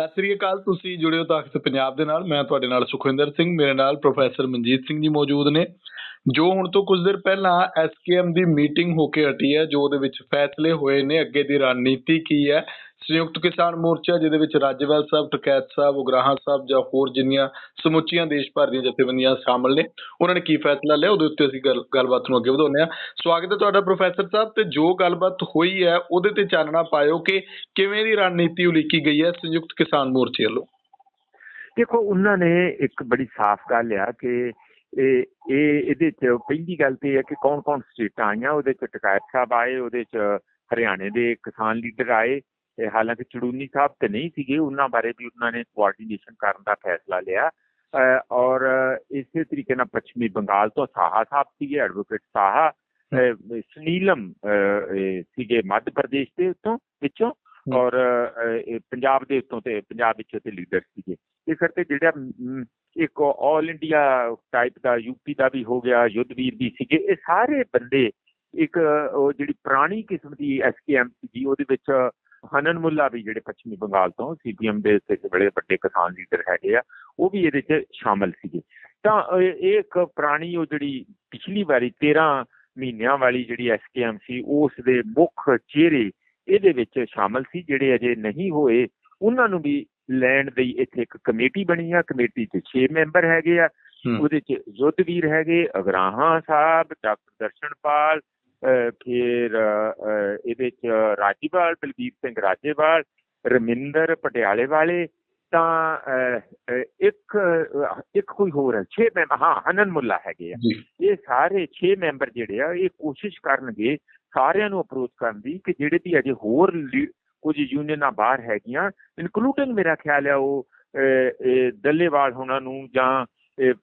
ਸਤਿ ਸ੍ਰੀ ਅਕਾਲ, ਤੁਸੀਂ ਜੁੜੇ ਹੋ ਤਖਤ ਪੰਜਾਬ ਦੇ ਨਾਲ। ਮੈਂ ਤੁਹਾਡੇ ਨਾਲ ਸੁਖਵਿੰਦਰ ਸਿੰਘ, ਮੇਰੇ ਨਾਲ ਪ੍ਰੋਫੈਸਰ ਮਨਜੀਤ ਸਿੰਘ ਜੀ ਮੌਜੂਦ ਨੇ। ਜੋ ਹੁਣ ਤੋਂ ਕੁਝ ਦੇਰ ਪਹਿਲਾਂ ਐਸਕੇਐਮ ਦੀ ਮੀਟਿੰਗ ਹੋ ਕੇ ਹਟੀ ਹੈ, ਜੋ ਉਹਦੇ ਵਿੱਚ ਫੈਸਲੇ ਹੋਏ ਨੇ, ਅੱਗੇ ਦੀ ਰਣਨੀਤੀ ਕੀ ਹੈ, ਸੰਯੁਕਤ ਕਿਸਾਨ ਮੋਰਚਾ, ਜਿਹਦੇ ਵਿੱਚ ਰਾਜਵੈਲ ਸਾਹਿਬ, ਟਕੈਤ ਸਾਹਿਬ, ਉਗਰਾਹਾਂ ਸਾਹਿਬ ਜਾਂ ਹੋਰ ਜਿੰਨੀਆਂ ਸਮੁੱਚੀਆਂ ਦੇਸ਼ ਭਰ ਦੀਆਂ ਜਥੇਬੰਦੀਆਂ ਸ਼ਾਮਲ ਨੇ, ਉਹਨਾਂ ਨੇ ਕੀ ਫੈਸਲਾ ਲਿਆ, ਉਹਦੇ ਉੱਤੇ ਅਸੀਂ ਗੱਲ- ਗੱਲਬਾਤ ਨੂੰ ਅੱਗੇ ਵਧਾਉਂਦੇ ਹਾਂ। ਸਵਾਗਤ ਹੈ ਤੁਹਾਡਾ ਪ੍ਰੋਫੈਸਰ ਸਾਹਿਬ, ਤੇ ਜੋ ਗੱਲਬਾਤ ਹੋਈ ਹੈ, ਉਹਦੇ ਤੇ ਚਾਨਣਾ ਪਾਇਓ ਕਿ ਕਿਵੇਂ ਦੀ ਰਣਨੀਤੀ ਉਲੀਕੀ ਗਈ ਹੈ ਸੰਯੁਕਤ ਕਿਸਾਨ ਮੋਰਚੇ ਵੱਲੋਂ? ਦੇਖੋ, ਉਹਨਾਂ ਨੇ ਇੱਕ ਬੜੀ ਸਾਫ਼ ਗੱਲ ਆ ਕਿ ਇਹ ਇਹ ਇਹਦੇ ਚ ਪਹਿਲੀ ਗੱਲ ਤੇ ਹੈ ਕਿ ਕੌਣ ਕੌਣ ਸਟੇਟਾਂ ਆਈਆਂ ਉਹਦੇ ਚ ਟਕਾਇਤ ਸਾਹਿਬ ਆਏ ਉਹਦੇ ਚ ਹਰਿਆਣੇ ਦੇ ਕਿਸਾਨ ਲੀਡਰ ਆਏ ਤੇ ਹਾਲਾਂਕਿ ਚੜੂਨੀ ਸਾਹਿਬ ਤੇ ਨਹੀਂ ਸੀਗੇ ਉਹਨਾਂ ਬਾਰੇ ਵੀ ਉਹਨਾਂ ਨੇ ਕੋਆਰਡੀਨੇਸ਼ਨ ਕਰਨ ਦਾ ਫੈਸਲਾ ਲਿਆ ਔਰ ਇਸੇ ਤਰੀਕੇ ਨਾਲ ਪੱਛਮੀ ਬੰਗਾਲ ਤੋਂ ਸਾਹਾ ਸਾਹਿਬ ਸੀਗੇ ਐਡਵੋਕੇਟ ਸਾਹਾ ਸੁਨੀਲਮ ਸੀਗੇ ਮੱਧ ਪ੍ਰਦੇਸ਼ ਦੇ ਉੱਤੋਂ ਵਿੱਚੋਂ। ਔਰ ਪੰਜਾਬ ਦੇ ਉੱਤੋਂ ਤੇ ਪੰਜਾਬ ਵਿੱਚ ਤੇ ਲੀਡਰ ਸੀਗੇ। ਇਸ ਕਰਕੇ ਜਿਹੜਾ ਇੱਕ ਆਲ ਇੰਡੀਆ ਟਾਈਪ ਦਾ ਯੂਪੀ ਦਾ ਵੀ ਹੋ ਗਿਆ, ਯੁੱਧਵੀਰ ਵੀ ਸੀਗੇ, ਇਹ ਸਾਰੇ ਬੰਦੇ ਇੱਕ, ਉਹ ਜਿਹੜੀ ਪੁਰਾਣੀ ਕਿਸਮ ਦੀ ਐਸਕੇਐਮ ਸੀਗੀ, ਉਹਦੇ ਵਿੱਚ ਹਨਨ ਮੁੱਲਾ ਵੀ ਜਿਹੜੇ ਪੱਛਮੀ ਬੰਗਾਲ ਤੋਂ ਸੀਪੀਐਮ ਦੇ ਤੇ ਬੜੇ ਵੱਡੇ ਕਿਸਾਨ ਲੀਡਰ ਹੈਗੇ ਆ, ਉਹ ਵੀ ਇਹਦੇ 'ਚ ਸ਼ਾਮਲ ਸੀਗੇ। ਤਾਂ ਇਹ ਇਹ ਇੱਕ ਪੁਰਾਣੀ ਉਹ ਜਿਹੜੀ ਪਿਛਲੀ ਵਾਰੀ 13 ਮਹੀਨਿਆਂ ਵਾਲੀ ਜਿਹੜੀ ਐਸਕੇਐਮ ਸੀ, ਉਸ ਦੇ ਮੁੱਖ ਚਿਹਰੇ ਇਹਦੇ ਵਿੱਚ ਸ਼ਾਮਲ ਸੀ ਜਿਹੜੇ ਅਜੇ ਨਹੀਂ ਹੋਏ ਉਹਨਾਂ ਨੂੰ ਵੀ ਲੈਣ ਦੀ ਇੱਥੇ ਇੱਕ ਕਮੇਟੀ ਬਣੀ ਆ। ਕਮੇਟੀ 'ਚ 6 ਮੈਂਬਰ ਹੈਗੇ ਆ। ਉਹਦੇ 'ਚ ਯੁੱਧਵੀਰ ਹੈਗੇ ਅਗਰਾਹਾਂ ਸਾਹਿਬ ਡਾਕਟਰ ਦਰਸ਼ਨਪਾਲ ਫਿਰ ਇਹਦੇ 'ਚ ਰਾਜੀਵਾਲ ਬਲਬੀਰ ਸਿੰਘ ਰਾਜੇਵਾਲ ਰਮਿੰਦਰ ਪਟਿਆਲੇ ਵਾਲੇ ਤਾਂ ਇੱਕ ਇੱਕ ਕੋਈ ਹੋਰ ਹੈ 6 ਮੈਂਬਰ ਹਾਂ ਹਨਨ ਮੁੱਲਾ ਹੈਗੇ ਆ। ਇਹ ਸਾਰੇ 6 ਮੈਂਬਰ ਜਿਹੜੇ ਆ ਇਹ ਕੋਸ਼ਿਸ਼ ਕਰਨਗੇ ਸਾਰਿਆਂ ਨੂੰ ਅਪਰੋਚ ਕਰਨ ਦੀ ਕਿ ਜਿਹੜੇ ਵੀ ਅਜੇ ਹੋਰ ਕੁਝ ਯੂਨੀਅਨਾਂ ਬਾਹਰ ਹੈਗੀਆਂ ਇਨਕਲੂਡਿੰਗ ਮੇਰਾ ਖਿਆਲ ਆ ਉਹ ਦੱਲੇਵਾਲ ਹੋਣਾ ਨੂੰ ਜਾਂ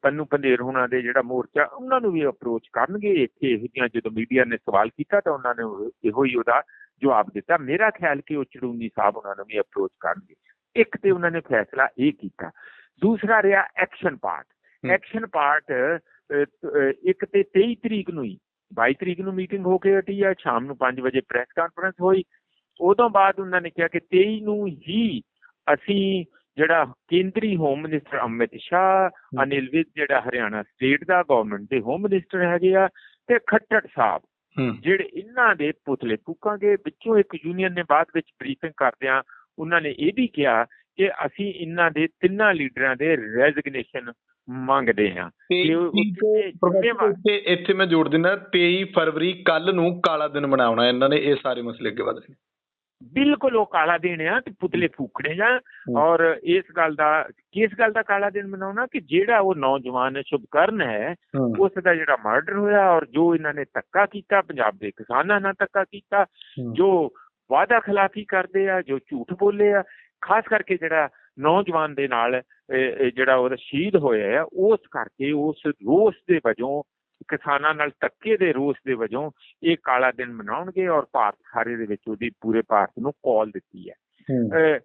ਪੰਨੂ ਪੰਧੇਰ ਹੋਣਾ ਦੇ ਜਿਹੜਾ ਮੋਰਚਾ ਉਹਨਾਂ ਨੂੰ ਵੀ ਅਪਰੋਚ ਕਰਨਗੇ ਇੱਥੇ ਇਹੋ ਜਿਹੀਆਂ ਜਦੋਂ ਮੀਡੀਆ ਨੇ ਸਵਾਲ ਕੀਤਾ ਤਾਂ ਉਹਨਾਂ ਨੇ ਇਹੋ ਹੀ ਉਹਦਾ ਜਵਾਬ ਦਿੱਤਾ। ਮੇਰਾ ਖਿਆਲ ਕਿ ਉਹ ਚੜੂਨੀ ਸਾਹਿਬ ਉਹਨਾਂ ਨੂੰ ਵੀ ਅਪਰੋਚ ਕਰਨਗੇ। ਇੱਕ ਤੇ ਉਹਨਾਂ ਨੇ ਫੈਸਲਾ ਇਹ ਕੀਤਾ। ਦੂਸਰਾ ਰਿਹਾ ਐਕਸ਼ਨ ਪਾਰਟ। ਐਕਸ਼ਨ ਪਾਰਟ ਇੱਕ ਤੇ 23 ਤਰੀਕ ਨੂੰ ਹੀ 22 ਤਰੀਕ ਨੂੰ ਮੀਟਿੰਗ ਹੋ ਕੇ ਹਟੀ ਆ ਸ਼ਾਮ ਨੂੰ 5 ਵਜੇ ਪ੍ਰੈਸ ਕਾਨਫਰੰਸ ਹੋਈ। ਉਦੋਂ ਬਾਅਦ ਉਹਨਾਂ ਨੇ ਕਿਹਾ ਕਿ 23 ਨੂੰ ਹੀ ਅਸੀਂ ਜਿਹੜਾ ਕੇਂਦਰੀ ਹੋਮ ਮਿਨਿਸਟਰ ਅਮਿਤ ਸ਼ਾਹ ਅਨਿਲ ਵਿਜ ਜਿਹੜਾ ਹਰਿਆਣਾ ਸਟੇਟ ਦਾ ਗਵਰਨਮੈਂਟ ਦੇ ਹੋਮ ਮਿਨਿਸਟਰ ਹੈਗੇ ਆ ਤੇ ਖੱਟੜ ਸਾਹਿਬ ਜਿਹੜੇ ਇਹਨਾਂ ਦੇ ਪੁਤਲੇ ਫੂਕਾਂਗੇ ਵਿੱਚੋਂ ਇੱਕ ਯੂਨੀਅਨ ਨੇ ਬਾਅਦ ਵਿੱਚ ਬਰੀਫਿੰਗ ਕਰਦਿਆਂ ਉਹਨਾਂ ਨੇ ਇਹ ਵੀ ਕਿਹਾ ਕਿ ਅਸੀਂ ਇਹਨਾਂ ਦੇ ਤਿੰਨਾਂ ਲੀਡਰਾਂ ਦੇ ਰੈਜ਼ਿਗਨੇਸ਼ਨ ਮੰਗਦੇ ਹਾਂ। ਤੇ ਉੱਥੇ ਇੱਥੇ ਮੈਂ ਜੋੜ ਦਿੰਦਾ 23 ਫਰਵਰੀ ਕੱਲ ਨੂੰ ਕਾਲਾ ਦਿਨ ਮਨਾਉਣਾ ਇਹਨਾਂ ਨੇ ਇਹ ਸਾਰੇ ਮਸਲੇ ਅੱਗੇ ਵਧ ਰਹੇ ਬਿਲਕੁਲ ਉਹ ਕਾਲਾ ਦਿਨ ਆ ਤੇ ਪੁਤਲੇ ਫੂਕਣੇ ਜਾਂ। ਔਰ ਇਸ ਗੱਲ ਦਾ ਕਿਸ ਗੱਲ ਦਾ ਕਾਲਾ ਦਿਨ ਮਨਾਉਣਾ? ਕਿ ਜਿਹੜਾ ਉਹ ਨੌਜਵਾਨ ਸ਼ੁਭਕਰਨ ਹੈ ਉਸ ਦਾ ਜਿਹੜਾ ਮਰਡਰ ਹੋਇਆ ਔਰ ਜੋ ਇਹਨਾਂ ਨੇ ਧੱਕਾ ਕੀਤਾ ਪੰਜਾਬ ਦੇ ਕਿਸਾਨਾਂ ਨਾਲ ਧੱਕਾ ਕੀਤਾ। ਜੋ ਵਾਅਦਾ ਖਿਲਾਫੀ ਕਰਦੇ ਆ ਜੋ ਝੂਠ ਬੋਲੇ ਆ ਖਾਸ ਕਰਕੇ ਜਿਹੜਾ ਨੌਜਵਾਨ ਦੇ ਨਾਲ ਜਿਹੜਾ ਉਹਦਾ ਸ਼ਹੀਦ ਹੋਇਆ ਆ ਉਸ ਕਰਕੇ ਉਸ ਰੋਸ ਦੇ ਵਜੋਂ ਕਿਸਾਨਾਂ ਨਾਲ ਧੱਕੇ ਦੇ ਰੋਸ ਦੇ ਵਜੋਂ ਇਹ ਕਾਲਾ ਦਿਨ ਮਨਾਉਣਗੇ ਔਰ ਭਾਰਤ ਸਾਰੇ ਦੇ ਵਿੱਚ ਉਹਦੀ ਪੂਰੇ ਭਾਰਤ ਨੂੰ ਕਾਲ ਦਿੱਤੀ ਹੈ। ਹੂੰ। ਅਹ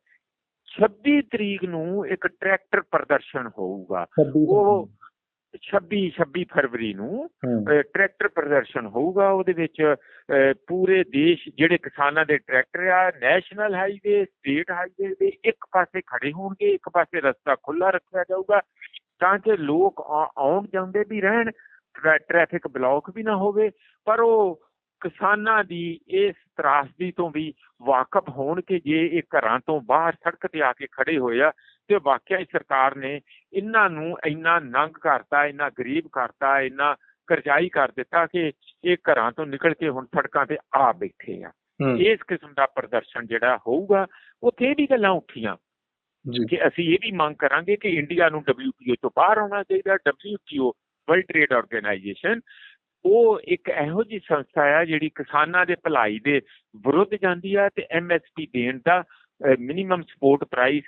26 ਤਰੀਕ ਨੂੰ ਇੱਕ ਟਰੈਕਟਰ ਪ੍ਰਦਰਸ਼ਨ ਹੋਊਗਾ। ਉਹ 26 26 ਫਰਵਰੀ ਨੂੰ ਟਰੈਕਟਰ ਪ੍ਰਦਰਸ਼ਨ ਹੋਊਗਾ। ਉਹਦੇ ਵਿੱਚ ਪੂਰੇ ਦੇਸ਼ ਜਿਹੜੇ ਕਿਸਾਨਾਂ ਦੇ ਟਰੈਕਟਰ ਆ ਨੈਸ਼ਨਲ ਹਾਈਵੇ ਸਟੇਟ ਹਾਈਵੇ ਦੇ ਇੱਕ ਪਾਸੇ ਖੜੇ ਹੋਣਗੇ ਇੱਕ ਪਾਸੇ ਰਸਤਾ ਖੁੱਲਾ ਰੱਖਿਆ ਜਾਊਗਾ ਤਾਂ ਕਿ ਲੋਕ ਆਉਣ ਜਾਂਦੇ ਵੀ ਰਹਿਣ ਟਰੈ- ਟ੍ਰੈਫਿਕ ਬਲੌਕ ਵੀ ਨਾ ਹੋਵੇ। ਪਰ ਉਹ ਕਿਸਾਨਾਂ ਦੀ ਇਸ ਤਰਾਸਦੀ ਤੋਂ ਵੀ ਵਾਕਿਫ ਹੋਣ ਕਿ ਜੇ ਇਹ ਘਰਾਂ ਤੋਂ ਬਾਹਰ ਸੜਕ ਤੇ ਆ ਕੇ ਖੜੇ ਹੋਏ ਆ ਤੇ ਵਾਕਿਆ ਹੀ ਸਰਕਾਰ ਨੇ ਇਹਨਾਂ ਨੂੰ ਇੰਨਾ ਨੰਗ ਕਰਤਾ ਇੰਨਾ ਗਰੀਬ ਕਰਤਾ ਇੰਨਾ ਕਰਜ਼ਾਈ ਕਰ ਦਿੱਤਾ ਕਿ ਇਹ ਘਰਾਂ ਤੋਂ ਨਿਕਲ ਕੇ ਹੁਣ ਸੜਕਾਂ ਤੇ ਆ ਬੈਠੇ ਆ। ਇਸ ਕਿਸਮ ਦਾ ਪ੍ਰਦਰਸ਼ਨ ਜਿਹੜਾ ਹੋਊਗਾ ਉੱਥੇ ਇਹ ਵੀ ਗੱਲਾਂ ਉੱਠੀਆਂ ਜੀ। ਕਿ ਅਸੀਂ ਇਹ ਵੀ ਮੰਗ ਕਰਾਂਗੇ ਕਿ ਇੰਡੀਆ ਨੂੰ WTO ਤੋਂ ਬਾਹਰ ਆਉਣਾ ਚਾਹੀਦਾ WTO ਵਰਲਡ ਟ੍ਰੇਡ ਆਰਗੇਨਾਈਜੇਸ਼ਨ ਉਹ ਇੱਕ ਇਹੋ ਜਿਹੀ ਸੰਸਥਾ ਆ ਜਿਹੜੀ ਕਿਸਾਨਾਂ ਦੇ ਭਲਾਈ ਦੇ ਵਿਰੁੱਧ ਜਾਂਦੀ ਆ ਤੇ MSP ਦੇਣ ਦਾ ਮਿਨੀਮਮ ਸਪੋਰਟ ਪ੍ਰਾਈਸ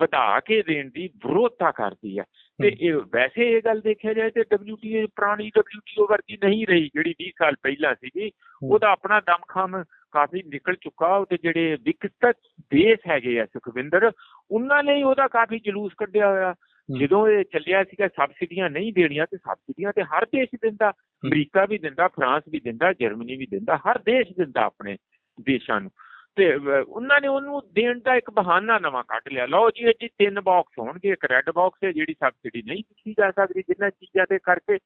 ਵਧਾ ਕੇ ਦੇਣ ਦੀ ਵਿਰੋਧਤਾ ਕਰਦੀ ਆ। ਤੇ ਇਹ ਵੈਸੇ ਇਹ ਗੱਲ ਦੇਖਿਆ ਜਾਏ ਤੇ WTO ਪੁਰਾਣੀ WTO ਵਰਗੀ ਨਹੀਂ ਰਹੀ ਜਿਹੜੀ 20 ਸਾਲ ਪਹਿਲਾਂ ਸੀਗੀ। ਉਹਦਾ ਆਪਣਾ ਦਮਖਮ ਕਾਫੀ ਨਿਕਲ ਚੁੱਕਾ। ਉਹ ਤੇ ਜਿਹੜੇ ਵਿਕਸਿਤ ਦੇਸ਼ ਹੈਗੇ ਆ ਸੁਖਵਿੰਦਰ ਉਹਨਾਂ ਨੇ ਹੀ ਉਹਦਾ ਕਾਫੀ ਜਲੂਸ ਕੱਢਿਆ ਹੋਇਆ। ਜਦੋਂ ਇਹ ਚੱਲਿਆ ਸੀਗਾ ਸਬਸਿਡੀਆਂ ਨਹੀਂ ਦੇਣੀਆਂ ਤੇ ਸਬਸਿਡੀਆਂ ਤੇ ਹਰ ਦੇਸ਼ ਦਿੰਦਾ। ਅਮਰੀਕਾ ਵੀ ਦਿੰਦਾ ਫਰਾਂਸ ਵੀ ਦਿੰਦਾ ਜਰਮਨੀ ਵੀ ਦਿੰਦਾ। ਹਰ ਦੇਸ਼ ਦਿੰਦਾ ਆਪਣੇ ਦੇਸ਼ਾਂ ਨੂੰ। ਤੇ ਉਹਨਾਂ ਨੇ ਉਹਨੂੰ ਦੇਣ ਦਾ ਇੱਕ ਬਹਾਨਾ ਨਵਾਂ ਕੱਢ ਲਿਆ। ਲਓ ਜੀ ਇਹ ਜੀ ਤਿੰਨ ਬਾਕਸ ਹੋਣਗੇ। ਇੱਕ ਰੈੱਡ ਬਾਕਸ ਹੈ ਜਿਹੜੀ ਸਬਸਿਡੀ ਨਹੀਂ ਦਿੱਤੀ ਜਾ ਸਕਦੀ ਜਿੰਨਾ ਚੀਜ਼ਾਂ ਤੇ ਕਰਕੇ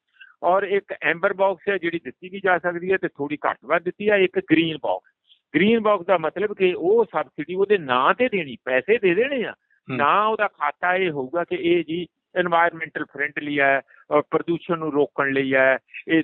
ਔਰ ਇੱਕ ਐਂਬਰ ਬਾਕਸ ਹੈ ਜਿਹੜੀ ਦਿੱਤੀ ਵੀ ਜਾ ਸਕਦੀ ਹੈ ਤੇ ਥੋੜੀ ਘੱਟ ਵੱਧ ਦਿੱਤੀ ਹੈ। ਇੱਕ ਗ੍ਰੀਨ ਬਾਕਸ ਗ੍ਰੀਨ ਬਾਕਸ ਦਾ ਮਤਲਬ ਕਿ ਉਹ ਸਬਸਿਡੀ ਉਹਦੇ ਨਾਂ ਤੇ ਦੇਣੀ ਪੈਸੇ ਦੇ ਦੇਣੇ ਆ। ਨਾ ਉਹਦਾ ਖਾਤਾ ਇਹ ਹੋਊਗਾ ਕਿ ਇਹ ਜੀ এনवायरमेंटਲ ਫਰੈਂਡਲੀ ਹੈ ਪ੍ਰਦੂਸ਼ਣ ਨੂੰ ਰੋਕਣ ਲਈ ਹੈ। ਇਹ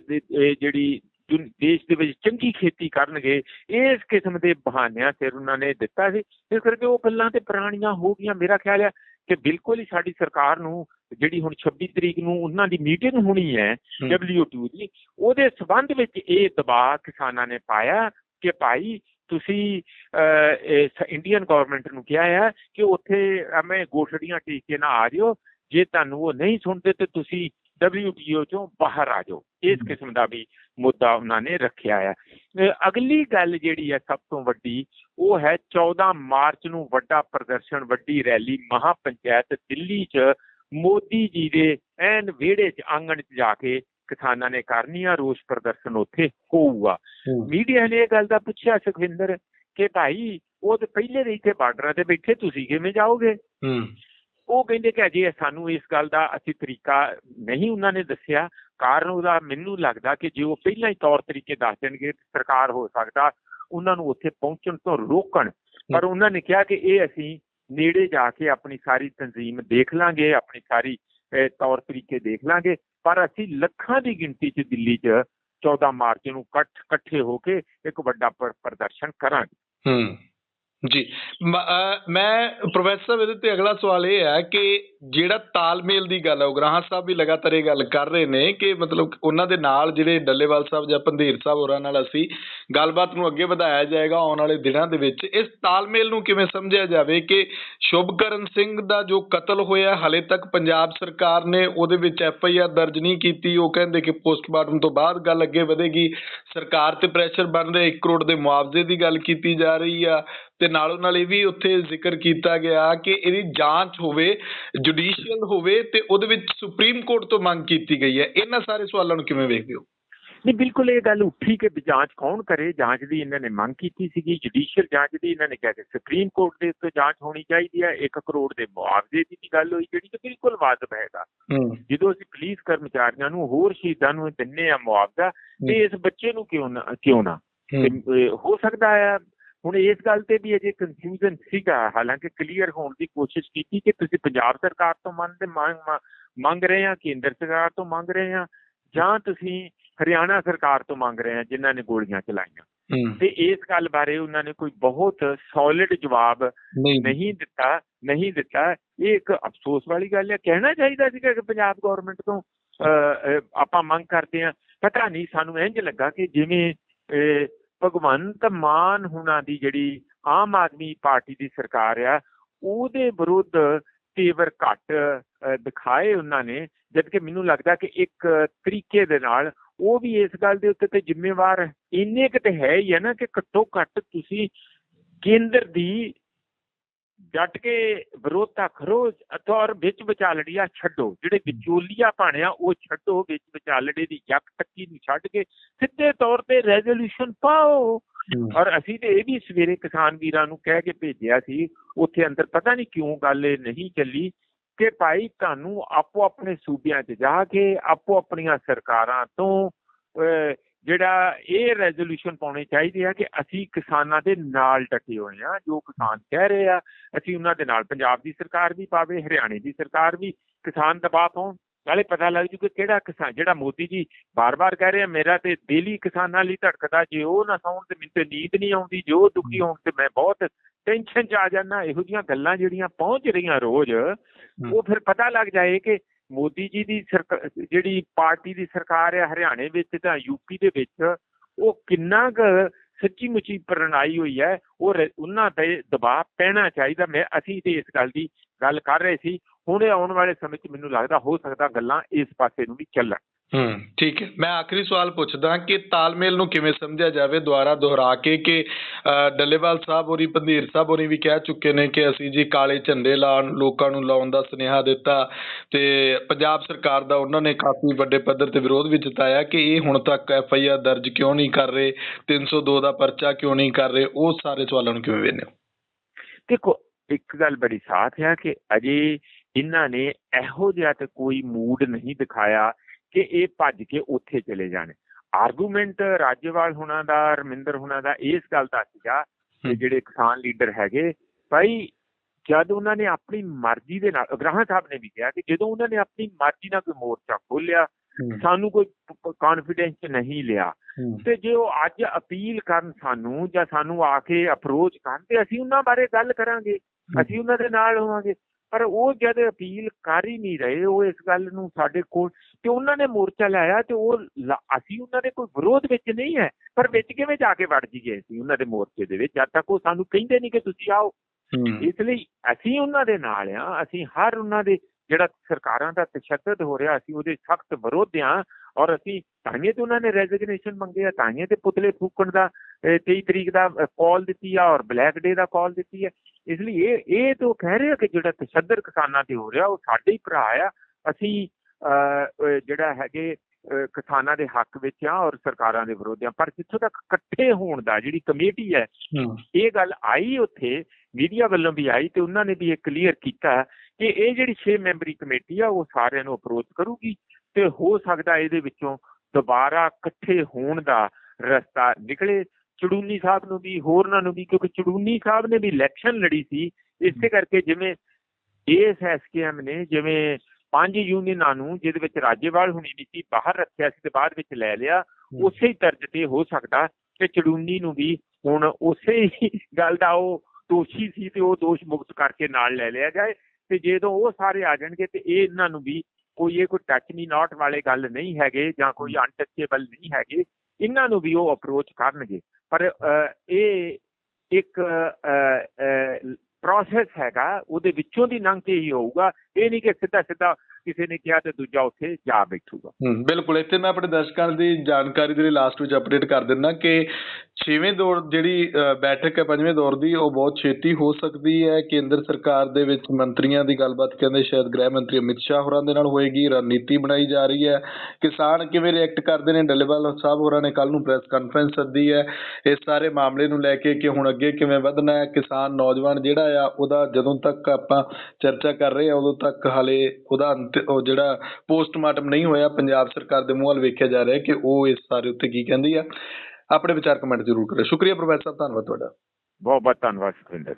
ਜਿਹੜੀ ਦੇਸ਼ ਦੇ ਵਿੱਚ ਚੰਗੀ ਖੇਤੀ ਕਰਨਗੇ ਇਸ ਕਿਸਮ ਦੇ ਬਹਾਨਿਆਂ ਸਿਰ ਉਹਨਾਂ ਨੇ ਦਿੱਤਾ ਸੀ। ਇਸ ਕਰਕੇ ਉਹ ਗੱਲਾਂ ਤੇ ਪੁਰਾਣੀਆਂ ਹੋ ਗਈਆਂ। ਮੇਰਾ ਖਿਆਲ ਹੈ ਕਿ ਬਿਲਕੁਲ ਹੀ ਸਾਡੀ ਸਰਕਾਰ ਨੂੰ ਜਿਹੜੀ ਹੁਣ 26 ਤਰੀਕ ਨੂੰ ਉਹਨਾਂ ਦੀ ਮੀਟਿੰਗ ਹੋਣੀ ਹੈ। WTO ਦੀ ਉਹਦੇ ਸਬੰਧ ਵਿੱਚ ਇਹ ਦਬਾਅ ਕਿਸਾਨਾਂ ਨੇ ਪਾਇਆ ਕਿ ਭਾਈ ਤੁਸੀਂ ਇੰਡੀਅਨ ਗਵਰਨਮੈਂਟ ਨੂੰ ਕਿਹਾ ਹੈ ਕਿ ਉੱਥੇ ਐਵੇਂ ਗੋਸ਼ੜੀਆਂ ਟੀਕ ਨਾ ਆ ਜਿਓ। ਜੇ ਤੁਹਾਨੂੰ ਉਹ ਨਹੀਂ ਸੁਣਦੇ ਤੇ ਤੁਸੀਂ WTO ਚੋਂ ਬਾਹਰ ਆ ਜਾਓ। ਇਸ। ਕਿਸਮ ਦਾ ਵੀ ਮੁੱਦਾ ਉਹਨਾਂ ਨੇ ਰੱਖਿਆ ਅਹ ਅਗਲੀ ਗੱਲ ਜਿਹੜੀ ਹੈ ਸਭ ਤੋਂ ਵੱਡੀ ਉਹ ਹੈ 14 ਮਾਰਚ ਨੂੰ ਵੱਡਾ ਪ੍ਰਦਰਸ਼ਨ ਵੱਡੀ ਰੈਲੀ ਮਹਾ ਪੰਚਾਇਤ ਦਿੱਲੀ 'ਚ ਮੋਦੀ ਜੀ ਦੇ ਐਨ ਵਿਹੜੇ 'ਚ ਆਂਗਣ 'ਚ ਜਾ ਕੇ ਕਿਸਾਨਾਂ ਨੇ ਕਰਨੀ ਆ ਰੋਸ ਪ੍ਰਦਰਸ਼ਨ ਉੱਥੇ ਹੋਊਗਾ। ਮੀਡੀਆ ਨੇ ਇਹ ਗੱਲ ਦਾ ਪੁੱਛਿਆ ਸੁਖਵਿੰਦਰ ਕਿ ਭਾਈ ਉਹ ਤੇ ਪਹਿਲੇ ਦੇ ਇੱਥੇ ਬਾਰਡਰਾਂ ਤੇ ਬੈਠੇ ਤੁਸੀਂ ਕਿਵੇਂ ਜਾਓਗੇ? ਹੂੰ। ਉਹ ਕਹਿੰਦੇ ਕਿ ਅਜੇ ਸਾਨੂੰ ਇਸ ਗੱਲ ਦਾ ਅਸੀਂ ਤਰੀਕਾ ਨਹੀਂ ਉਹਨਾਂ ਨੇ ਦੱਸਿਆ। ਕਾਰਨ ਉਹਦਾ ਮੈਨੂੰ ਲੱਗਦਾ ਕਿ ਜੇ ਉਹ ਪਹਿਲਾਂ ਹੀ ਤੌਰ ਤਰੀਕੇ ਦੱਸ ਦੇਣਗੇ, ਸਰਕਾਰ ਹੋ ਸਕਦਾ ਉਹਨਾਂ ਨੂੰ ਉੱਥੇ ਪਹੁੰਚਣ ਤੋਂ ਰੋਕਣ। ਪਰ ਉਹਨਾਂ ਨੇ ਕਿਹਾ ਕਿ ਇਹ ਅਸੀਂ ਨੇੜੇ ਜਾ ਕੇ ਆਪਣੀ ਸਾਰੀ ਤਨਜ਼ੀਮ ਦੇਖ ਲਾਂਗੇ, ਆਪਣੀ ਸਾਰੀ ਤੌਰ ਤਰੀਕੇ ਦੇਖ ਲਾਂਗੇ। ਪਰ ਅਸੀਂ ਲੱਖਾਂ ਦੀ ਗਿਣਤੀ 'ਚ ਦਿੱਲੀ 'ਚ 14 ਮਾਰਚ ਨੂੰ ਇਕੱਠ, ਇਕੱਠੇ ਹੋ ਕੇ ਇੱਕ ਵੱਡਾ ਪ੍ਰਦਰਸ਼ਨ ਕਰਾਂਗੇ। ਹੂੰ। ਜੀ। ਮ- ਮੈਂ ਪ੍ਰੋਫੈਸਰ ਸਾਹਿਬ, ਇਹਦੇ ਤੇ ਅਗਲਾ ਸਵਾਲ ਇਹ ਹੈ ਕਿ ਜਿਹੜਾ ਤਾਲਮੇਲ ਦੀ ਗੱਲ ਹੈ ਉਗਰਾਹਾਂ ਸਾਹਿਬ ਵੀ ਲਗਾਤਾਰ ਇਹ ਗੱਲ ਕਰ ਰਹੇ ਨੇ ਕਿ ਮਤਲਬ ਉਹਨਾਂ ਦੇ ਨਾਲ ਜਿਹੜੇ ਡੱਲੇਵਾਲ ਸਾਹਿਬ ਜਾਂ ਪੰਧੀਰ ਸਾਹਿਬ ਹੋਰਾਂ ਨਾਲ ਅਸੀਂ ਗੱਲਬਾਤ ਨੂੰ ਅੱਗੇ ਵਧਾਇਆ ਜਾਏਗਾ ਆਉਣ ਵਾਲੇ ਦਿਨਾਂ ਦੇ ਵਿੱਚ। ਇਸ ਤਾਲਮੇਲ ਨੂੰ ਕਿਵੇਂ ਸਮਝਿਆ ਜਾਵੇ ਕਿ ਸ਼ੁਭਕਰਨ ਸਿੰਘ ਦਾ ਜੋ ਕਤਲ ਹੋਇਆ, ਹਲੇ ਤੱਕ ਪੰਜਾਬ ਸਰਕਾਰ ਨੇ ਉਹਦੇ ਵਿੱਚ ਐਫ ਆਈ ਆਰ ਦਰਜ ਨਹੀਂ ਕੀਤੀ। ਉਹ ਕਹਿੰਦੇ ਕਿ ਪੋਸਟਮਾਰਟਮ ਤੋਂ ਬਾਅਦ ਗੱਲ ਅੱਗੇ ਵਧੇਗੀ। ਸਰਕਾਰ ਤੇ ਪ੍ਰੈਸ਼ਰ ਬਣ ਰਿਹਾ 1 ਕਰੋੜ ਦੇ ਮੁਆਵਜ਼ੇ ਦੀ ਗੱਲ ਕੀਤੀ ਜਾ ਰਹੀ ਆ। ਤੇ ਨਾਲੋਂ ਨਾਲ ਇਹ ਵੀ ਉੱਥੇ ਜ਼ਿਕਰ ਕੀਤਾ ਗਿਆ ਕਿ ਇਹਦੀ ਜਾਂਚ ਹੋਵੇ ਜੁਡੀਸ਼ੀਅਲ ਹੋਵੇ ਤੇ ਉਹਦੇ ਵਿੱਚ ਸੁਪਰੀਮ ਕੋਰਟ ਤੋਂ ਮੰਗ ਕੀਤੀ ਗਈ ਹੈ। ਇਹਨਾਂ ਸਾਰੇ ਸਵਾਲਾਂ ਨੂੰ ਕਿਵੇਂ ਵੇਖਦੇ ਹੋ? ਨਹੀਂ ਬਿਲਕੁਲ ਇਹ ਗੱਲ ਉੱਠੀ ਕਿ ਜਾਂਚ ਕੌਣ ਕਰੇ? ਜਾਂਚ ਦੀ ਇਹਨਾਂ ਨੇ ਮੰਗ ਕੀਤੀ ਸੀਗੀ। ਜੁਡੀਸ਼ੀਅਲ ਜਾਂਚ ਦੀ ਇਹਨਾਂ ਨੇ ਕਿਹਾ ਕਿ ਸੁਪਰੀਮ ਕੋਰਟ ਦੇ ਉੱਤੇ ਜਾਂਚ ਹੋਣੀ ਚਾਹੀਦੀ ਹੈ। 1 ਕਰੋੜ ਦੇ ਮੁਆਵਜ਼ੇ ਦੀ ਵੀ ਗੱਲ ਹੋਈ ਜਿਹੜੀ ਕਿ ਬਿਲਕੁਲ ਵਾਜਬ ਹੈਗਾ ਜਦੋਂ ਅਸੀਂ ਪੁਲਿਸ ਕਰਮਚਾਰੀਆਂ ਨੂੰ ਹੋਰ ਸ਼ਹੀਦਾਂ ਨੂੰ ਦਿੰਨੇ ਆ ਮੁਆਵਜ਼ਾ ਤੇ ਇਸ ਬੱਚੇ ਨੂੰ ਕਿਉਂ ਨਾ ਕਿਉਂ ਨਾ? ਹੋ ਸਕਦਾ ਹੈ ਹੁਣ ਇਸ ਗੱਲ ਤੇ ਵੀ ਅਜੇ ਕਨਫਿਊਜ਼ਨ ਸੀਗਾ ਹਾਲਾਂਕਿ ਕਲੀਅਰ ਹੋਣ ਦੀ ਕੋਸ਼ਿਸ਼ ਕੀਤੀ ਕਿ ਤੁਸੀਂ ਪੰਜਾਬ ਸਰਕਾਰ ਤੋਂ ਮੰਨਦੇ ਮੰਗ ਰਹੇ ਆ ਕੇਂਦਰ ਸਰਕਾਰ ਤੋਂ ਮੰਗ ਰਹੇ ਆ ਜਾਂ ਤੁਸੀਂ ਹਰਿਆਣਾ ਸਰਕਾਰ ਤੋਂ ਮੰਗ ਰਹੇ ਆ ਜਿਨ੍ਹਾਂ ਨੇ ਗੋਲੀਆਂ ਚਲਾਈਆਂ। ਤੇ ਇਸ ਗੱਲ ਬਾਰੇ ਉਹਨਾਂ ਨੇ ਕੋਈ ਬਹੁਤ ਸੋਲਿਡ ਜਵਾਬ ਨਹੀਂ। ਦਿੱਤਾ ਨਹੀਂ ਦਿੱਤਾ। ਇਹ ਇੱਕ ਅਫਸੋਸ ਵਾਲੀ ਗੱਲ ਹੈ ਕਹਿਣਾ ਚਾਹੀਦਾ ਸੀਗਾ ਕਿ ਪੰਜਾਬ ਗਵਰਨਮੈਂਟ ਤੋਂ ਆਪਾਂ ਮੰਗ ਕਰਦੇ ਆ ਪਤਾ ਨਹੀਂ ਸਾਨੂੰ ਇੰਜ ਲੱਗਾ ਕਿ ਜਿਵੇਂ ਭਗਵੰਤ ਮਾਨ ਹੁਣਾਂ ਦੀ ਜਿਹੜੀ ਆਮ ਆਦਮੀ ਪਾਰਟੀ ਦੀ ਸਰਕਾਰ ਆ, ਉਹਦੇ ਵਿਰੁੱਧ ਤੇਵਰ ਘੱਟ ਦਿਖਾਏ ਉਹਨਾਂ ਨੇ ਜਦ ਕਿ ਮੈਨੂੰ ਲੱਗਦਾ ਕਿ ਇੱਕ ਤਰੀਕੇ ਦੇ ਨਾਲ ਉਹ ਵੀ ਇਸ ਗੱਲ ਦੇ ਉੱਤੇ ਤੇ ਜ਼ਿੰਮੇਵਾਰ ਇੰਨੇ ਕੁ ਤੇ ਹੈ ਹੀ ਹੈ ਨਾ ਕਿ ਘੱਟੋ ਘੱਟ ਤੁਸੀਂ ਕੇਂਦਰ ਦੀ ਡਟ ਕੇ ਵਿਰੋਧਤਾ ਕਰੋ ਅਤੇ ਔਰ ਵਿੱਚ ਵਿਚਾਲੜੀਆਂ ਛੱਡੋ। ਜਿਹੜੇ ਵਿਚੋਲੀਆ ਬਣਿਆ ਉਹ ਛੱਡੋ ਵਿੱਚ ਵਿਚਾਲੜੇ ਦੀ ਜੱਕ ਟੱਕੀ ਨੂੰ ਛੱਡ ਕੇ ਸਿੱਧੇ ਤੌਰ ਤੇ ਰੈਜ਼ੋਲੂਸ਼ਨ ਪਾਓ। ਔਰ ਅਸੀਂ ਤੇ ਇਹ ਵੀ ਸਵੇਰੇ ਕਿਸਾਨ ਵੀਰਾਂ ਨੂੰ ਕਹਿ ਕੇ ਭੇਜਿਆ ਸੀ ਉੱਥੇ ਅੰਦਰ ਪਤਾ ਨਹੀਂ ਕਿਉਂ ਗੱਲ ਇਹ ਨਹੀਂ ਚੱਲੀ ਕਿ ਭਾਈ ਤੁਹਾਨੂੰ ਆਪੋ ਆਪਣੇ ਸੂਬਿਆਂ 'ਚ ਜਾ ਕੇ ਆਪੋ ਆਪਣੀਆਂ ਸਰਕਾਰਾਂ ਤੋਂ ਜਿਹੜਾ ਇਹ ਰੈਜ਼ੋਲੂਸ਼ਨ ਪਾਉਣੇ ਚਾਹੀਦੇ ਆ ਕਿ ਅਸੀਂ ਕਿਸਾਨਾਂ ਦੇ ਨਾਲ ਡਟੇ ਹੋਏ ਆ ਜੋ ਕਿਸਾਨ ਕਹਿ ਰਹੇ ਆ ਅਸੀਂ ਉਹਨਾਂ ਦੇ ਨਾਲ ਪੰਜਾਬ ਦੀ ਸਰਕਾਰ ਵੀ ਪਾਵੇ ਹਰਿਆਣੇ ਦੀ ਸਰਕਾਰ ਵੀ ਕਿਸਾਨ ਦਬਾਅ ਪਾਉਣ। ਨਾਲੇ ਪਤਾ ਲੱਗ ਜੂ ਕਿ ਕਿਹੜਾ ਕਿਸਾਨ ਜਿਹੜਾ ਮੋਦੀ ਜੀ ਬਾਰ-ਬਾਰ ਕਹਿ ਰਹੇ ਆ ਮੇਰਾ ਤੇ ਦਿਲ ਕਿਸਾਨਾਂ ਲਈ ਧੜਕਦਾ ਜੇ ਉਹ ਨਾ ਸੌਣ ਤੇ ਮੈਨੂੰ ਤੇ ਨੀਂਦ ਨਹੀਂ ਆਉਂਦੀ ਜੋ ਦੁਖੀ ਹੋਣ ਤੇ ਮੈਂ ਬਹੁਤ ਟੈਨਸ਼ਨ 'ਚ ਆ ਜਾਂਦਾ ਇਹੋ ਜਿਹੀਆਂ ਗੱਲਾਂ ਜਿਹੜੀਆਂ ਪਹੁੰਚ ਰਹੀਆਂ ਰੋਜ਼ ਉਹ ਫਿਰ ਪਤਾ ਲੱਗ ਜਾਏ ਕਿ ਮੋਦੀ ਜੀ ਦੀ ਸਰਕ- ਜਿਹੜੀ ਪਾਰਟੀ ਦੀ ਸਰਕਾਰ ਹੈ ਹਰਿਆਣੇ ਵਿੱਚ ਤਾਂ ਯੂਪੀ ਦੇ ਵਿੱਚ, ਉਹ ਕਿੰਨਾ ਕੁ ਸੱਚੀ ਮੁੱਚੀ ਪ੍ਰਣਾਈ ਹੋਈ ਹੈ, ਉਹ ਰ- ਉਹਨਾਂ ਤੇ ਦਬਾਅ ਪੈਣਾ ਚਾਹੀਦਾ। ਮੈਂ, ਅਸੀਂ ਤੇ ਇਸ ਗੱਲ ਦੀ ਗੱਲ ਕਰ ਰਹੇ ਸੀ। ਹੁਣ ਆਉਣ ਵਾਲੇ ਸਮੇਂ 'ਚ ਮੈਨੂੰ ਲੱਗਦਾ ਹੋ ਸਕਦਾ ਗੱਲਾਂ ਇਸ ਪਾਸੇ ਨੂੰ ਵੀ ਚੱਲਣ। ਹੂੰ, ਠੀਕ ਹੈ। ਮੈਂ ਆਖਰੀ ਸਵਾਲ ਪੁੱਛਦਾ ਕਿ ਤਾਲਮੇਲ ਨੂੰ ਕਿਵੇਂ ਸਮਝਿਆ ਜਾਵੇ ਦੁਬਾਰਾ ਦੁਹਰਾ ਕੇ ਕਿ ਡੱਲੇਵਾਲ ਸਾਹਿਬ ਹੋਰੀ, ਪੰਧੀਰ ਸਾਹਿਬ ਹੋਰੀ ਵੀ ਕਹਿ ਚੁੱਕੇ ਨੇ ਕਿ ਅਸੀਂ ਜੀ ਕਾਲੇ ਝੰਡੇ ਲਾਉਣ, ਲੋਕਾਂ ਨੂੰ ਲਾਉਣ ਦਾ ਸੁਨੇਹਾ ਦਿੱਤਾ ਤੇ ਪੰਜਾਬ ਸਰਕਾਰ ਦਾ ਉਹਨਾਂ ਨੇ ਕਾਫੀ ਵੱਡੇ ਪੱਧਰ ਤੇ ਵਿਰੋਧ ਵੀ ਜਤਾਇਆ ਕਿ ਇਹ ਹੁਣ ਤੱਕ ਐਫ ਆਈ ਆਰ ਦਰਜ ਕਿਉਂ ਨਹੀਂ ਕਰ ਰਹੇ 302 ਦਾ ਪਰਚਾ ਕਿਉਂ ਨਹੀਂ ਕਰ ਰਹੇ, ਉਹ ਸਾਰੇ ਸਵਾਲਾਂ ਨੂੰ ਕਿਵੇਂ ਵੇਖਦੇ ਹੋ? ਦੇਖੋ, ਇੱਕ ਗੱਲ ਬੜੀ ਸਾਫ਼ ਹੈ ਕਿ ਅਜੇ ਇਹਨਾਂ ਨੇ ਇਹੋ ਜਿਹਾ ਤੇ ਕੋਈ ਮੂਡ ਨਹੀਂ ਦਿਖਾਇਆ ਕਿ ਇਹ ਭੱਜ ਕੇ ਉੱਥੇ ਚਲੇ ਜਾਣ। ਆਰਗੂਮੈਂਟ ਰਾਜੇਵਾਲ ਹੁਣਾਂ ਦਾ ਰਮਿੰਦਰ ਹੁਣਾਂ ਦਾ ਇਸ ਗੱਲ ਦਾ ਸੀਗਾ ਕਿ। ਜਿਹੜੇ ਕਿਸਾਨ ਲੀਡਰ ਹੈਗੇ ਭਾਈ ਜਦ ਉਹਨਾਂ ਨੇ ਆਪਣੀ ਮਰਜ਼ੀ ਦੇ ਨਾਲ ਅਗਰਾਹਾਂ ਸਾਹਿਬ ਨੇ ਵੀ ਕਿਹਾ ਕਿ ਜਦੋਂ ਉਹਨਾਂ ਨੇ ਆਪਣੀ ਮਰਜ਼ੀ ਨਾਲ ਕੋਈ ਮੋਰਚਾ ਖੋਲਿਆ ਸਾਨੂੰ ਕੋਈ ਕੌਨਫੀਡੈਂਸ ਨਹੀਂ ਲਿਆ। ਤੇ ਜੇ ਉਹ ਅੱਜ ਅਪੀਲ ਕਰਨ ਸਾਨੂੰ ਜਾਂ ਸਾਨੂੰ ਆ ਕੇ ਅਪਰੋਚ ਕਰਨ ਤੇ ਅਸੀਂ ਉਹਨਾਂ ਬਾਰੇ ਗੱਲ ਕਰਾਂਗੇ ਅਸੀਂ ਉਹਨਾਂ ਦੇ ਨਾਲ ਹੋਵਾਂਗੇ। ਪਰ ਉਹ ਜਦ ਅਪੀਲ ਕਰ ਹੀ ਨਹੀਂ ਰਹੇ ਉਹ ਇਸ ਗੱਲ ਨੂੰ ਸਾਡੇ ਕੋਲ ਤੇ ਉਹਨਾਂ ਨੇ ਮੋਰਚਾ ਲਾਇਆ ਤੇ ਉਹ ਅਸੀਂ ਉਹਨਾਂ ਦੇ ਕੋਈ ਵਿਰੋਧ ਵਿੱਚ ਨਹੀਂ ਹੈ ਪਰ ਵਿੱਚ ਕਿਵੇਂ ਜਾ ਕੇ ਵੜ ਜੀਏ ਅਸੀਂ ਉਹਨਾਂ ਦੇ ਮੋਰਚੇ ਦੇ ਵਿੱਚ? ਜਦ ਤੱਕ ਉਹ ਸਾਨੂੰ ਕਹਿੰਦੇ ਨਹੀਂ ਕਿ ਤੁਸੀਂ ਆਓ। ਇਸ ਲਈ ਅਸੀਂ ਉਹਨਾਂ ਦੇ ਨਾਲ ਆ ਅਸੀਂ ਹਰ ਉਹਨਾਂ ਦੇ ਜਿਹੜਾ ਸਰਕਾਰਾਂ ਦਾ ਤਸ਼ੱਦਦ ਹੋ ਰਿਹਾ ਅਸੀਂ ਉਹਦੇ ਸਖਤ ਵਿਰੋਧ ਆ ਔਰ ਅਸੀਂ ਤਾਂਹੀਏ ਤੇ ਉਹਨਾਂ ਨੇ ਰੈਜ਼ਿਗਨੇਸ਼ਨ ਮੰਗੇ ਆ ਤਾਂਹੀਏ ਤੇ ਪੁਤਲੇ ਫੂਕਣ ਦਾ ਅਹ, 23 ਤਰੀਕ ਦਾ ਕਾਲ ਦਿੱਤੀ ਆ ਔਰ ਬਲੈਕ ਡੇ ਦਾ ਕਾਲ ਦਿੱਤੀ ਹੈ ਇਸ ਲਈ ਇਹ ਇਹ ਤਾਂ ਕਹਿ ਰਹੇ ਕਿ ਜਿਹੜਾ ਤਸ਼ੱਦਦ ਕਿਸਾਨਾਂ ਤੇ ਹੋ ਰਿਹਾ ਉਹ ਸਾਡੇ ਹੀ ਭਰਾ ਆ ਅਸੀਂ ਜਿਹੜਾ ਹੈਗੇ ਕਿਸਾਨਾਂ ਦੇ ਹੱਕ ਵਿੱਚ ਆ ਔਰ ਸਰਕਾਰਾਂ ਦੇ ਵਿਰੋਧ ਆ ਪਰ ਜਿੱਥੋਂ ਤੱਕ ਇਕੱਠੇ ਹੋਣ ਦਾ ਜਿਹੜੀ ਕਮੇਟੀ ਹੈ ਇਹ ਗੱਲ ਆਈ ਉੱਥੇ ਮੀਡੀਆ ਵੱਲੋਂ ਵੀ ਆਈ ਤੇ ਉਹਨਾਂ ਨੇ ਵੀ ਇਹ ਕਲੀਅਰ ਕੀਤਾ ਕਿ ਇਹ ਜਿਹੜੀ 6 ਮੈਂਬਰੀ ਕਮੇਟੀ ਆ ਉਹ ਸਾਰਿਆਂ ਨੂੰ ਅਪਰੋਚ ਕਰੂਗੀ ਤੇ ਹੋ ਸਕਦਾ ਇਹਦੇ ਵਿੱਚੋਂ ਦੁਬਾਰਾ ਇਕੱਠੇ ਹੋਣ ਦਾ ਰਸਤਾ ਨਿਕਲੇ ਚੜੂਨੀ ਸਾਹਿਬ ਨੂੰ ਵੀ ਹੋਰਨਾਂ ਨੂੰ ਵੀ ਕਿਉਂਕਿ ਚੜੂਨੀ ਸਾਹਿਬ ਨੇ ਵੀ ਇਲੈਕਸ਼ਨ ਲੜੀ ਸੀ। ਇਸੇ ਕਰਕੇ ਜਿਵੇਂ ਇਸ ਐਸਕੇਐਮ ਨੇ ਜਿਵੇਂ ਪੰਜ ਯੂਨੀਅਨਾਂ ਨੂੰ ਜਿਹਦੇ ਵਿੱਚ ਰਾਜੇਵਾਲ ਹੁਣੀ ਵੀ ਸੀ ਬਾਹਰ ਰੱਖਿਆ ਸੀ ਤੇ ਬਾਅਦ ਵਿੱਚ ਲੈ ਲਿਆ ਉਸੇ ਹੀ ਤਰਜ਼ ਤੇ ਹੋ ਸਕਦਾ ਕਿ ਚੜੂਨੀ ਨੂੰ ਵੀ ਹੁਣ ਉਸੇ ਹੀ ਗੱਲ ਦਾ ਉਹ ਦੋਸ਼ੀ ਸੀ ਤੇ ਉਹ ਦੋਸ਼ ਮੁਕਤ ਕਰਕੇ ਨਾਲ ਲੈ ਲਿਆ ਜਾਏ। ਤੇ ਜਦੋਂ ਉਹ ਸਾਰੇ ਆ ਜਾਣਗੇ ਤੇ ਇਹ ਇਹਨਾਂ ਨੂੰ ਵੀ ਕੋਈ ਇਹ ਕੋਈ ਟੱਚ ਮੀ ਨਾਟ ਵਾਲੇ ਗੱਲ ਨਹੀਂ ਹੈਗੇ ਜਾਂ ਕੋਈ ਅਨਟੱਚੇਬਲ ਨਹੀਂ ਹੈਗੇ ਇਹਨਾਂ ਨੂੰ ਵੀ ਉਹ ਅਪਰੋਚ ਕਰਨਗੇ। ਪਰ ਇਹ ਇੱਕ ਪ੍ਰੋਸੈਸ ਹੈਗਾ, ਉਹਦੇ ਵਿੱਚੋਂ ਦੀ ਲੰਘ ਕੇ ਹੀ ਹੋਊਗਾ। ਇਹ ਨਹੀਂ ਕਿ ਸਿੱਧਾ ਸਿੱਧਾ ਕਿਸੇ ਨੇ ਕਿਹਾ ਤੇ ਦੂਜਾ ਉੱਥੇ ਜਾ ਬੈਠੂਗਾ। ਬਿਲਕੁਲ। ਇੱਥੇ ਮੈਂ ਆਪਣੇ ਦਰਸ਼ਕਾਂ ਦੀ ਜਾਣਕਾਰੀ ਦੇ ਲਈ ਲਾਸਟ ਵਿੱਚ ਅਪਡੇਟ ਕਰ ਦਿੰਦਾ ਕਿ ਛੇਵੇਂ ਦੌਰ ਜਿਹੜੀ ਬੈਠਕ ਹੈ ਪੰਜਵੇਂ ਦੌਰ ਦੀ, ਉਹ ਬਹੁਤ ਛੇਤੀ ਹੋ ਸਕਦੀ ਹੈ। ਕੇਂਦਰ ਸਰਕਾਰ ਦੇ ਵਿੱਚ ਮੰਤਰੀਆਂ ਦੀ ਗੱਲਬਾਤ ਕਹਿੰਦੇ ਸ਼ਾਇਦ ਗ੍ਰਹਿ ਮੰਤਰੀ ਅਮਿਤ ਸ਼ਾਹ ਹੋਰਾਂ ਦੇ ਨਾਲ ਹੋਏਗੀ, ਰਣਨੀਤੀ ਬਣਾਈ ਜਾ ਰਹੀ ਹੈ। ਕਿਸਾਨ ਕਿਵੇਂ ਰਿਐਕਟ ਕਰਦੇ ਨੇ? ਡੱਲੇਵਾਲ ਸਾਹਿਬ ਹੋਰਾਂ ਨੇ ਕੱਲ ਨੂੰ ਪ੍ਰੈਸ ਕਾਨਫਰੰਸ ਸੱਦੀ ਹੈ। ਇਸ ਸਾਰੇ ਮਾਮਲੇ ਨੂੰ ਲੈ ਕੇ ਕਿ ਹੁਣ ਅੱਗੇ ਕਿਵੇਂ ਵਧਣਾ ਹੈ? ਕਿਸਾਨ, ਨੌਜਵਾਨ ਜਿਹੜਾ ਆ, ਉਹਦਾ ਜਦੋਂ ਤੱਕ ਆਪਾਂ ਚਰਚਾ ਕਰ ਰਹੇ ਆ, ਉਦੋਂ ਤੱਕ ਹਾਲੇ ਉਹਦਾ ਅੰਤ, ਉਹ ਜਿਹੜਾ ਪੋਸਟਮਾਰਟਮ ਨਹੀਂ ਹੋਇਆ, ਪੰਜਾਬ ਸਰਕਾਰ ਦੇ ਮੂੰਹ ਵੱਲ ਵੇਖਿਆ ਜਾ ਰਿਹਾ ਕਿ ਉਹ ਇਸ ਸਾਰੇ ਉੱਤੇ ਕੀ ਕਹਿੰਦੀ ਆ। ਆਪਣੇ ਵਿਚਾਰ ਕਮੈਂਟ ਜ਼ਰੂਰ ਕਰਿਓ। ਸ਼ੁਕਰੀਆ ਪ੍ਰੋਫੈਸਰ ਸਾਹਿਬ, ਧੰਨਵਾਦ ਤੁਹਾਡਾ। ਬਹੁਤ ਬਹੁਤ ਧੰਨਵਾਦ ਸੁਖਵਿੰਦਰ।